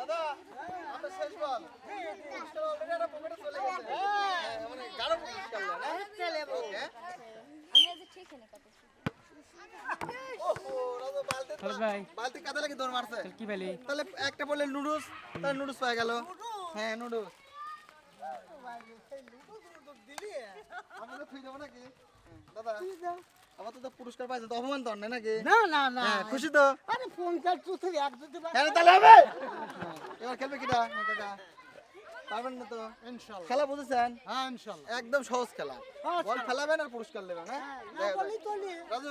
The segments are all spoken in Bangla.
দাদা আমরা শেষ বল। পুরস্কার already একটা পকেটে চলে গেছে মানে গাঢ় পুরস্কার না, না? Okay. আমি আজ ঠিক এনে কত বালতি কাদা লাগে দৌড় মারছে কি পেলি? তাহলে একটা বললে নুডলস তাহলে নুডলস পাওয়া গেল। হ্যাঁ নুডলস। আপনাদের খুঁজে দেবো নাকি? দাদা আমার তো তো পুরস্কার পাইছে তো অপমান তো নাকি? না না না। হ্যাঁ খুশি তো? আরে ফোন কার চুথে এক যদি হ্যাঁ তাহলে হবে। হ্যাঁ, এবার খেলবে কিটা? হ্যাঁ, কাকা। পারবেন না তো? ইনশাআল্লাহ খেলা বুঝেছেন? হ্যাঁ ইনশাআল্লাহ একদম সহজ খেলা। বল খেলাবেন আর পুরস্কার নেবেন হ্যাঁ? রাজু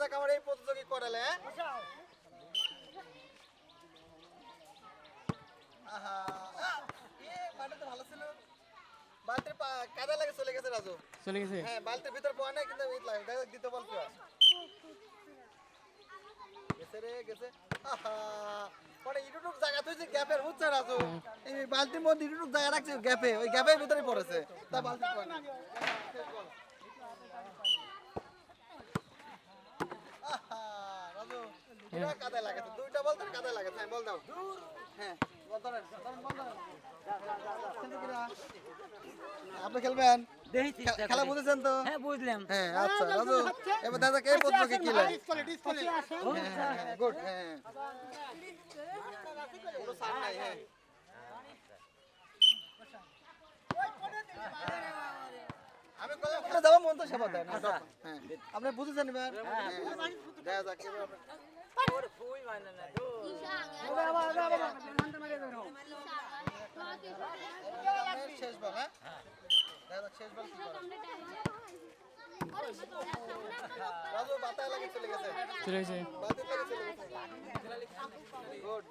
যাক আমার এই প্রতিযোগী করালে হ্যাঁ? আহা এ, মাঠে তো ভালো ছিল। বালতির কাদা লাগে চলে গেছে রাজু। চলে গেছে? হ্যাঁ বালতির ভিতর পড়ে নাই কিন্তু ইট লাগে। দেখা দিতে বল গেছে রে গেছে। আহা! পরে ইটুটুক জায়গা তুই যে গ্যাপের বুঝছে রাজু। এই বালতির মধ্যে ইটুটুক জায়গা রাখছে গ্যাপে। ওই গ্যাপের ভিতরে পড়েছে। তা বালতি। রাজু, দুইটা কাদায় লাগাছে, দুইটা বল তোর কাদায় লাগাছে, হ্যাঁ, বল দাও। হ্যাঁ, বল ধরেন, বল ধরেন। আপনি খেলবেন খেলা বুঝেছেন তো হ্যাঁ বুঝলাম হ্যাঁ আচ্ছা রাজু এবার দাদা কে পত্রকে কি লাগে ডিসপ্লে ডিসপ্লে হ্যাঁ হ্যাঁ গুড হ্যাঁ কোনো সার নাই হ্যাঁ আমি কলে যাব মন তো সেবা দেয় না হ্যাঁ আপনি বুঝেছেন এবার হ্যাঁ দেখা যাক এবার আমরা- ফুল মানে না আপনার শেষ গুড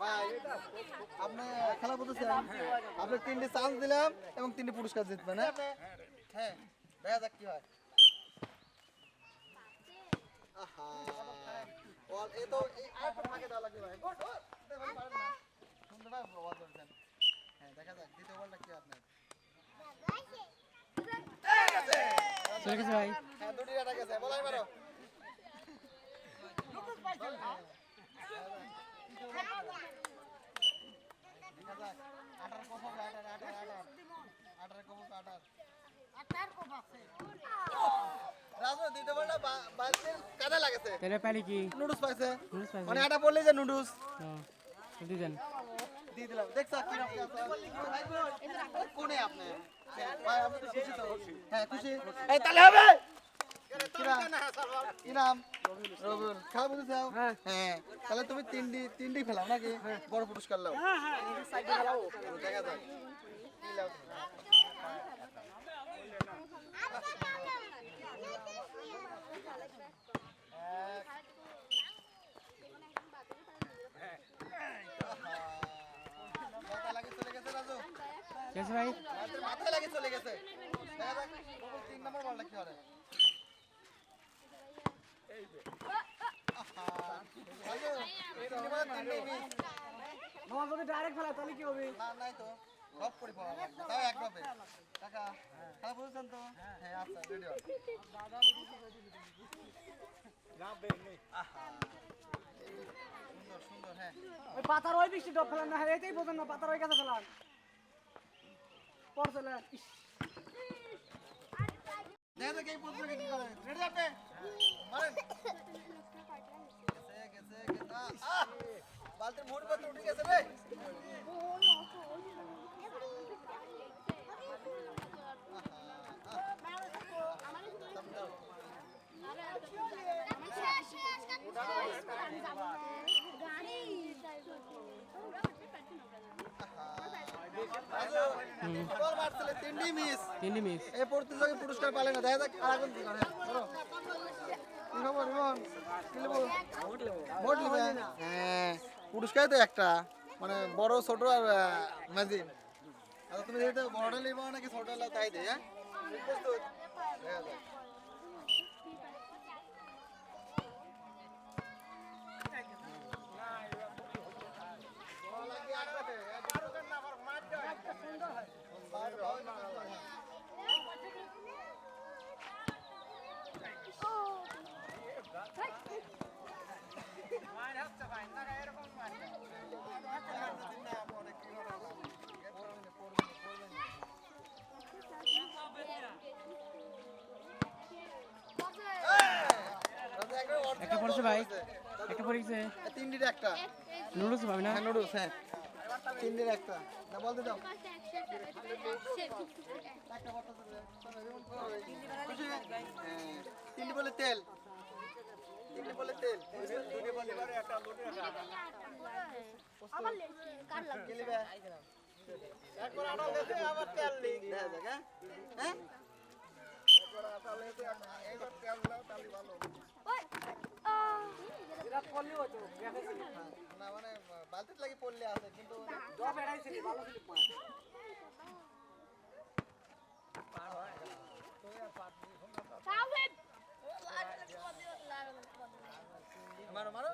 আপনি খেলা বুঝেছেন আপনি তিনটি চান্স দিলাম এবং তিনটি পুরস্কার জিতবেন হ্যাঁ? হ্যাঁ দেখা যাক কি হয়। আহা। তো এই আরেকটা ফাঁকে দেওয়া লাগবে ভাই। গুড দেখুন পারেন না? সুন্দর ভাই দেখা যাক দ্বিতীয় বলটা কি আপনার? চলে গেছে ভাই। হ্যাঁ দুটি গেছে বলাই পারো হবে হবে রাজু বলটা কাদা লাগেছে। তাহলে পেলি কি? নুডলস পাইছে। নুডলস পাইছে। মানে আটা বললে যে নুডলস। হ্যাঁ দিয়ে দেন। দিয়ে দিলাম। দেখছ কোনে আপনি? হ্যাঁ, ভাই আপনি খুশি তো। হ্যাঁ খুশি। এই তাহলে হবে? কি নাম রবিউল। খেলা বুঝেছ হ্যাঁ। তাহলে তুমি তিনটি তিনটি ফেলাও নাকি? বড় পুরস্কার লাও দেখা যাক কি লাও মাথা লাগে চলে গেছে রাজু গেছে ভাই। মাথায় লাগে চলে গেছে। দেখা যাক ববুল তিন নম্বর বলটা কি। মামা যদি ডাইরেক্ট ফেলা তাহলে হবে? না নাই তো। ড্রপ করে পাওয়া তাও এক ড্রপে কাকা খেলা বুঝছেন তো? হ্যাঁ আচ্ছা রেডি সুন্দর সুন্দর হ্যাঁ। ওই পাতার ওই বৃষ্টি ডব ফেলান না হ্যাঁ এইটাই বোঝেন না পাতার ওই কাছে ফেলান। পর চলে ইস, দেখা যাক এই পত্রকে কি করে রেডি আপনি মারেন গেছে গেছে গেছে আহ, আহ! বালতির মুড় পাত্র উঠে গেছে রে বল মারছিলে তিনটি মিস তিনটি মিস এই প্রতিযোগী পুরস্কার পালে না দেখা যাক আর এখন কি করে কি খবর ইমন? কি নেব ভোট নেবে হ্যাঁ। পুরস্কার তো একটা। মানে বড় ছোট আর মেজিন আর তুমি যেটা বড়টা নিবো নাকি ছোটটা তাই দে হ্যাঁ? তিনটির একটা নুডলস পাবি না হ্যাঁ নুডলস হ্যাঁ তিনটির একটা না বলতে দাও? হ্যাঁ, তিনটি বলে তেল তিনটি বলে তেল কি নিবে? দেখা যাক, হ্যাঁ? হ্যাঁ? বিরাট করলি হতো না মানে বালতিতে লাগি পড়লে আছে কিন্তু ভালো মারো মারো।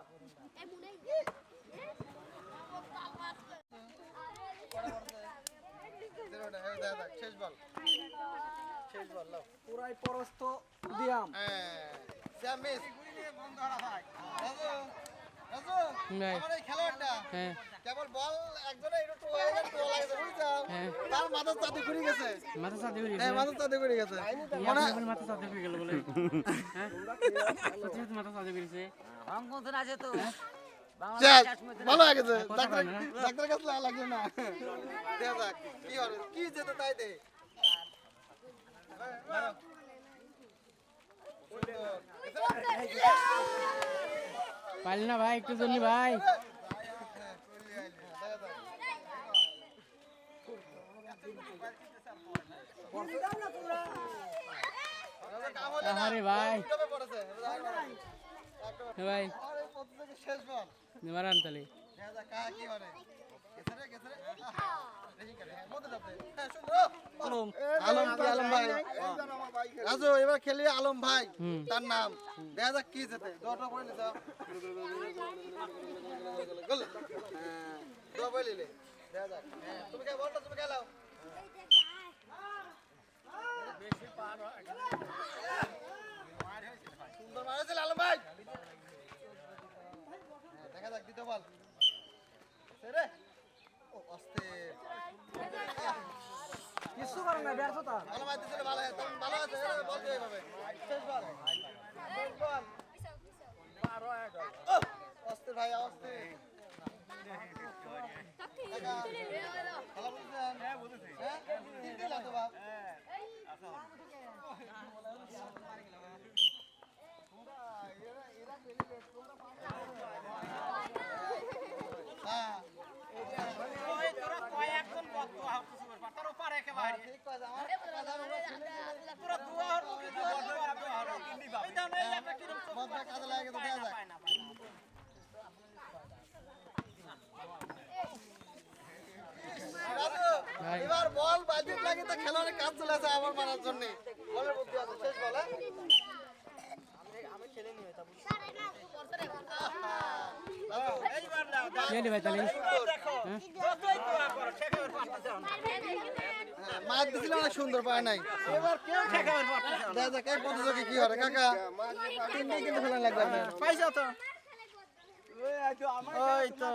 শেষ বল। শেষ বল লাও। পুরাই পরস্ত দিয়াম হ্যাঁ। মিস। রাজু রাজু ভাই। আমার এই খেলোয়াড়টা হ্যাঁ। কেবল বল একজনে একটু টো হয়ে লাগছে বুঝছ হ্যাঁ। তার মাথা চাঁদে ঘুরে গেছে। মাথা সাথে ঘুরে হ্যাঁ গেছে। মাথা চাঁদে ঘুরে গেছে। মনে বলে মাথা সাথে ঘুরে গেল বলে। হ্যাঁ? সত্যি মাথা সাথে ঘুরেছে শেষ ভালো হয়ে গেছে কথা ডাক্তার ডাক্তার কাছে লাগা না। দেখা যাক কি হবে? কি যেতে তাই দে। মারো। পারলি না ভাই একটু জন্য ভাই। আরে ভাই। ভাই শেষ বল? কি কি রাজু খেলি আলম ভাই। তার নাম। দেখা যাক কি যেতে হ্যাঁ তুমি কে তুমি সুন্দর মারেছিল আলম ভাই। হ্যাঁ, দেখা যাক বল। রে। কিছু করে না ব্যর্থতা ভালো মার দিছিল ভালো একদম ভালো আছে এ, বল দিয়ে এইভাবে শেষ বল বল ভালো বুঝছেন হ্যাঁ বুঝেছি হ্যাঁ তিন দিন লাগতো বাপ হ্যাঁ ঠিক কথা আমার কথা হলো মদটা কাজে লাগে তো দেয়া যাক এবার বল বাজিত লাগে তো খেলোয়াড়ের কাজ চলে আসে আমার মারার জন্য। বলের বুদ্ধি আছে শেষ বল। হ্যাঁ? আহা, কে ভাই হ্যাঁ, মার দিছিল অনেক সুন্দর পায় নাই। এবার কেউ দেখা যাক এই প্রতিযোগী কি হবে কাকা তিনটে কিন্তু ফেলা লাগবে। আপনার পাইছো তো? ওই তো।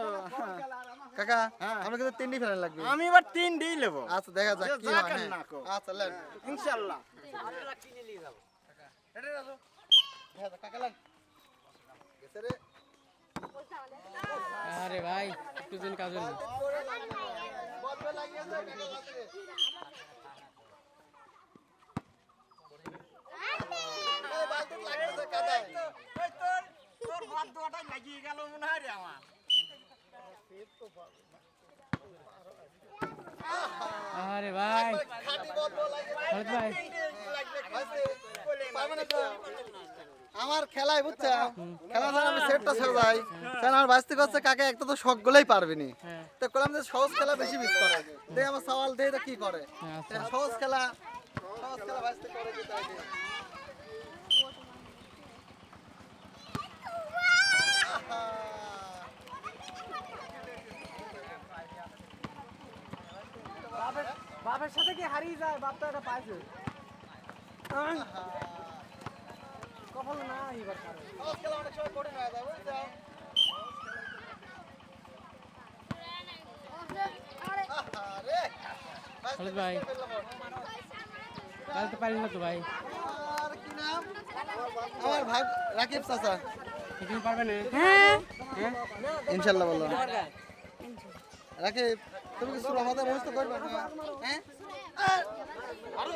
কাকা আমরা কিন্তু তিনটি ফেলা লাগবে। আমি এবার তিন দিই নেব। আচ্ছা দেখা যাক কি হয়। হ্যাঁ। না কো। আচ্ছা লেন। ইনশাল্লাহ। রেডি রাজু দেখা যাক কাকা লেন। গেছে রে। আরে ভাই একটু জন কাজ হলো লাগিয়ে গেল মনে হয় রে আমার আরে ভাই। ভাই? আমার খেলায় বুঝছ খেলা ধর আমি সেটটা ছেড়ে যাই কারণ আমার বাঁচতে করছে কাকে একটা তো শখ গুলোই পারবে নি হ্যাঁ। তো করলাম যে সহজ খেলা বেশি মিস করে। দেখ আমার সওয়াল দেই তো কি করে? হ্যাঁ, আচ্ছা। সহজ খেলা সহজ খেলা বাঁচতে করে কি তাই বাপের বাপের সাথে কি হারিয়ে যায়? বাপ তো এটা পাইছে খালিদ ভাই। কাল তো পারলি না তো ভাই। কি নাম আমার ভাই রাকিব চাচা। তুমি পারবে না? হ্যাঁ। হ্যাঁ? ইনশাল্লাহ বলো। রাখে তুমি কি সুরা মাথা মুখস্থ করবে? না হ্যাঁ আরও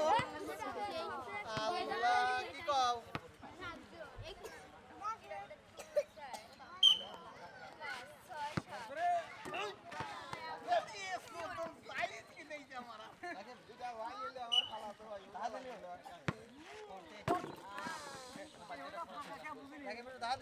আল্লাহ কি কও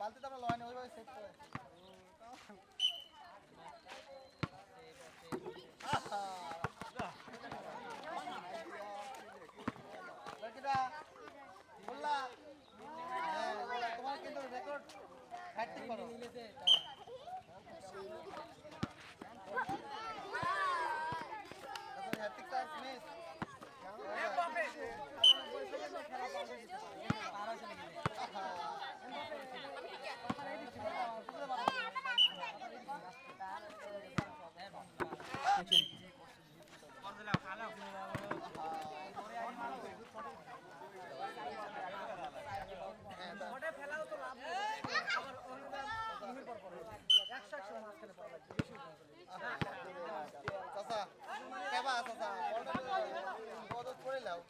বালতিতে আমরা লয় না ওইভাবে সেট করে লড়কিটা বললা হ্যাঁ, বললা, তোমার কিন্তু রেকর্ড হ্যাট্রিক করো তারপরে হ্যাট্রিক চান্স মিস চাচা কেবা চাচা বদত করে লাও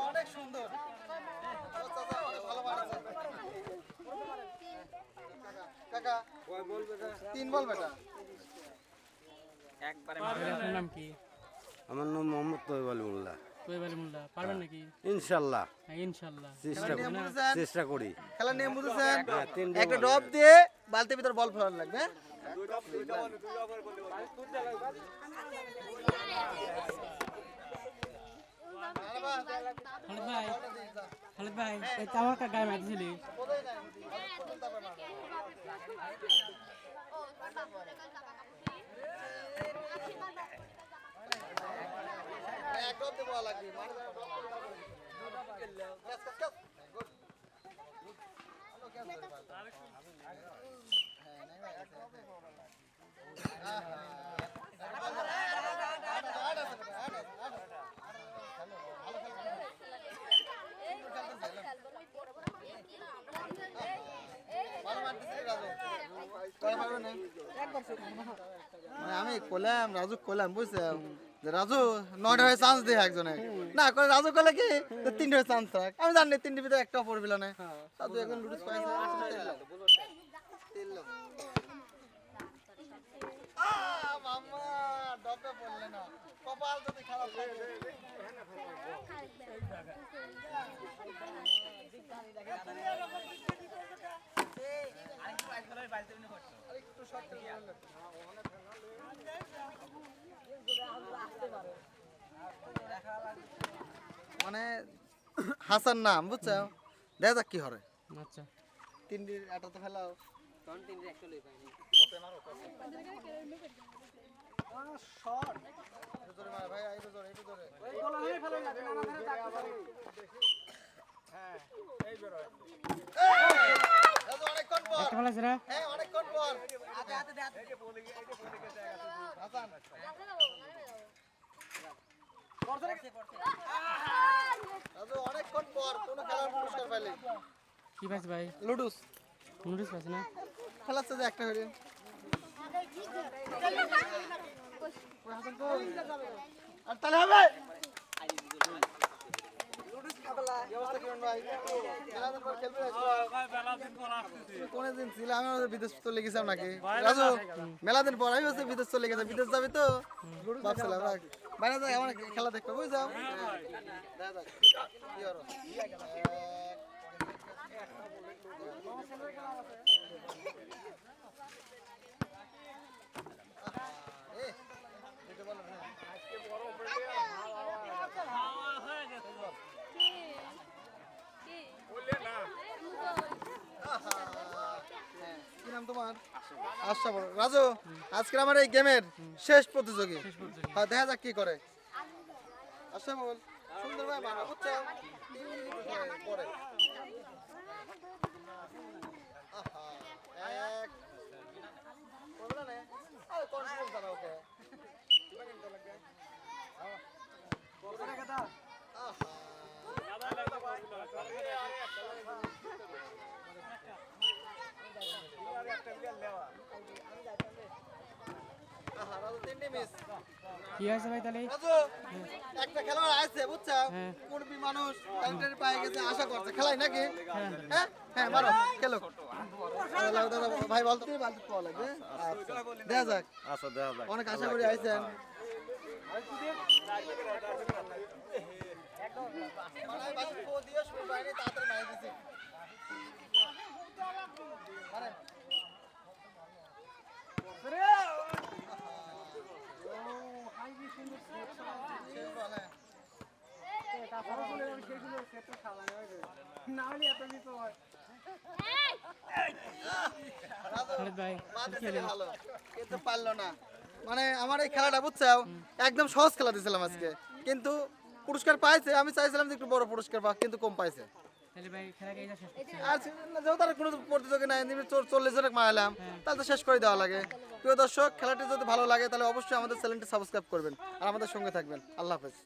অনেক সুন্দর ও চাচা অনেক ভালো বানাচ্ছে কাকা তিন বল বেটা। আপনার নাম কি? আমার নাম মোহাম্মদ তৈব মোল্লা। তৈব মোল্লা। পারবেন নাকি? ইনশাল্লাহ। হ্যাঁ ইনশাল্লাহ। চেষ্টা করি। চেষ্টা করি। খেলা নিয়ম বুঝেছেন হ্যাঁ, তিন একটা। ডব দিয়ে বালতির ভিতর বল ফেলানো লাগবে হ্যাঁ? খালিদ ভাই খালিদ ভাই আমার গায়ে মারছিলি কোথায় নাই? কোথায় তারপর মারো? এক ডব দিয়ে বল লাগবে মানে ডব করে দাও। Catch, catch, catch. Good. Good. ভালো ক্যাচ ধরে বাল। হ্যাঁ, নাই ভাই, আছে, আছে। আহা। একটা বল ধরো। আট আছে, আট আছে বেটা, আট আছে, আট আছে। খেলো, ভালো খেলো। ভালো মারতেছে রাজু। কয় মারবে না? মানে আমি কলাম রাজু কলাম বুঝছেন যে রাজু নয়টা হয়ে চান্স দিয়ে একজনে। না করে রাজু কলে কি? তিনটে হয়ে চান্স থাক। আমি জানি তিনটে ভিতরে একটা পড়বিল না। রাজু এখন লুডুস পাইছে। কপাল যদি খারাপ থাকে আরেকটু শর্ট করে বললে। মানে হাসান নাম বুঝছ? দেখা যাক কি হরে আচ্ছা। তিনটির একটা তো ফেলাও। শর্ট জোরে মার ভাই একটু জোরে একটু জোরে ওই গোলা হয়ে ফেলে না না না হ্যাঁ পর খেলার পুরস্কার কি পাইছে ভাই? লুডুস। নুডলস পাইছে না? খেলাচ্ছে যে একটা আর তাহলে হবে কি অবস্থা কিরণ ভাই? মেলাদিন পর খেলবে আজকে? তুমি কোনে দিন ছিলে? আমি বিদেশ চলে গেছিলাম নাকি? রাজু মেলা দিন পর আমি বিদেশ চলে গেছে বিদেশ যাবি তো? ভাবছিলাম বাইরে যাই আমার খেলা দেখবে বুঝলাম দেখা যাক। কি হলো? এক, এ, দিতে বলো না। কি নাম তোমার? আশা বড়। রাজু আজকে আমার এই গেমের শেষ প্রতিযোগী। হ্যাঁ দেখা যাক কি করে। আশা বল সুন্দর ভাই মারা বুঝছ পরে আহা, এক করবে না আরে কনফিডেন্স জানা ওকে আহা তিনটে মিস কি হয়েছে ভাই তাহলে? একটা খেলোয়াড় আছে বুঝছ? হ্যাঁ। কুড়বি মানুষ ট্যালেন্টেড পায়ে গেছে আশা করছে। খেলাই নাকি? হ্যাঁ। হ্যাঁ? মারো খেলো। দাদা, দাদা, ভাই বলতো বালতি পাওয়া লাগবে আচ্ছা, দেখা যাক। আচ্ছা দেখা যাক। অনেক আশা করি আইছেন। মানে বাসি ফো দিয়ে শুরু বাইরে তাড়াতাড়ি মানে আমার এই খেলাটা বুঝছ একদম সহজ খেলা দিয়েছিলাম আজকে কিন্তু পুরস্কার পাইছে, আমি চাইছিলাম যে একটু বড় পুরস্কার পাক, কিন্তু কম পাইছে। তাহলে আর যেহেতু তার কোনো প্রতিযোগী নাই চল্লিশ জনের মারালাম তাহলে তো শেষ করে দেওয়া লাগে। প্রিয় দর্শক খেলাটি যদি ভালো লাগে তাহলে অবশ্যই আমাদের চ্যানেলটি সাবস্ক্রাইব করবেন আর আমাদের সঙ্গে থাকবেন। আল্লাহ হাফেজ।